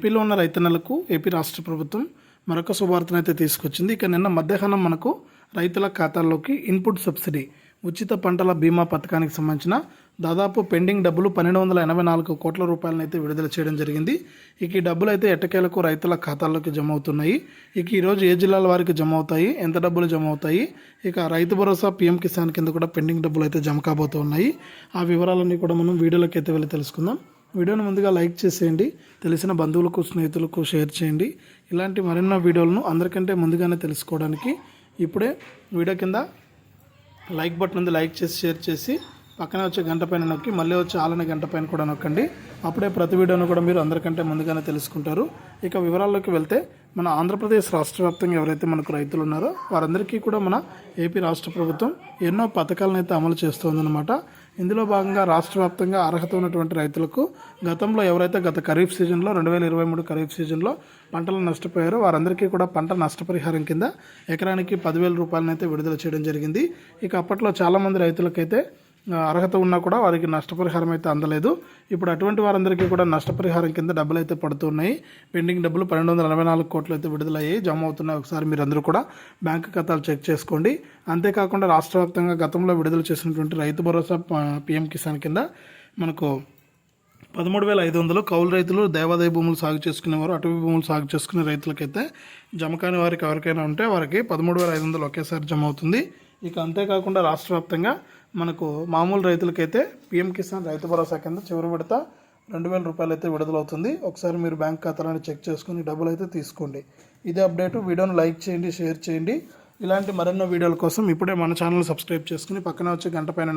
ఏపీలో ఉన్న రైతన్నలకు ఏపీ రాష్ట్ర ప్రభుత్వం మరొక శుభార్తనైతే తీసుకొచ్చింది. ఇక నిన్న మధ్యాహ్నం మనకు రైతుల ఖాతాల్లోకి ఇన్పుట్ సబ్సిడీ ఉచిత పంటల బీమా పథకానికి సంబంధించిన దాదాపు పెండింగ్ డబ్బులు పన్నెండు వందల ఎనభై నాలుగు కోట్ల రూపాయలను అయితే విడుదల చేయడం జరిగింది. ఇక ఈ డబ్బులు అయితే ఎట్టకేలకు రైతుల ఖాతాల్లోకి జమ అవుతున్నాయి. ఇక ఈరోజు ఏ జిల్లాల వారికి జమ అవుతాయి? ఎంత డబ్బులు జమ అవుతాయి? ఇక రైతు భరోసా పీఎం కిసాన్ కింద కూడా పెండింగ్ డబ్బులు అయితే జమ కాబోతున్నాయి ఆ వివరాలన్నీ కూడా మనం వీడియోలోకి అయితే వెళ్ళి తెలుసుకుందాం. వీడియోను ముందుగా లైక్ చేసేయండి. తెలిసిన బంధువులకు స్నేహితులకు షేర్ చేయండి. ఇలాంటి మరెన్నో వీడియోలను అందరికంటే ముందుగానే తెలుసుకోవడానికి ఇప్పుడే వీడియో కింద లైక్ బటన్ ఉంది. లైక్ చేసి షేర్ చేసి పక్కనే వచ్చే గంట పైన నొక్కి మళ్ళీ వచ్చే ఆలనే గంట పైన కూడా నొక్కండి. అప్పుడే ప్రతి వీడియోను కూడా మీరు అందరికంటే ముందుగానే తెలుసుకుంటారు. ఇక వివరాల్లోకి వెళ్తే మన ఆంధ్రప్రదేశ్ రాష్ట్ర వ్యాప్తంగా ఎవరైతే మనకు రైతులు ఉన్నారో వారందరికీ కూడా మన ఏపీ రాష్ట్ర ప్రభుత్వం ఎన్నో పథకాలను అయితే అమలు చేస్తోందనమాట ఇందులో భాగంగా రాష్ట్ర వ్యాప్తంగా అర్హత ఉన్నటువంటి రైతులకు గతంలో ఎవరైతే గత ఖరీఫ్ సీజన్లో రెండు వేల ఇరవై మూడు ఖరీఫ్ సీజన్లో పంటలు నష్టపోయారో వారందరికీ కూడా పంట నష్టపరిహారం కింద ఎకరానికి పదివేల రూపాయలనైతే విడుదల చేయడం జరిగింది. ఇక అప్పట్లో చాలామంది రైతులకైతే అర్హత ఉన్నా కూడా వారికి నష్టపరిహారం అయితే అందలేదు. ఇప్పుడు అటువంటి వారందరికీ కూడా నష్టపరిహారం కింద డబ్బులు అయితే పడుతున్నాయి. పెండింగ్ డబ్బులు పన్నెండు వందల అరవై నాలుగు కోట్లు అయితే విడుదలయ్యాయి. జమ అవుతున్నాయి ఒకసారి మీరందరూ కూడా బ్యాంకు ఖాతాలు చెక్ చేసుకోండి. అంతేకాకుండా రాష్ట్ర వ్యాప్తంగా గతంలో విడుదల చేసినటువంటి రైతు భరోసా పిఎం కిసాన్ కింద మనకు పదమూడు వేల ఐదు వందలు కౌలు రైతులు దేవాదాయ భూములు సాగు చేసుకునేవారు అటవీ భూములు సాగు చేసుకునే రైతులకైతే జమ కాని వారికి ఎవరికైనా ఉంటే వారికి పదమూడు వేల ఐదు వందలు ఒకేసారి జమ అవుతుంది. ఇక అంతేకాకుండా రాష్ట్ర వ్యాప్తంగా మనకు మామూలు రైతులకైతే పిఎం కిసాన్ రైతు భరోసా కింద చివరి విడత రెండు వేల రూపాయలు అయితే విడుదలవుతుంది. ఒకసారి మీరు బ్యాంక్ ఖాతాలను చెక్ చేసుకుని డబ్బులు అయితే తీసుకోండి. ఇదే అప్డేట్. వీడియోను లైక్ చేయండి షేర్ చేయండి. ఇలాంటి మరెన్నో వీడియోల కోసం ఇప్పుడే మన ఛానల్ సబ్స్క్రైబ్ చేసుకుని పక్కన వచ్చే గంట పైన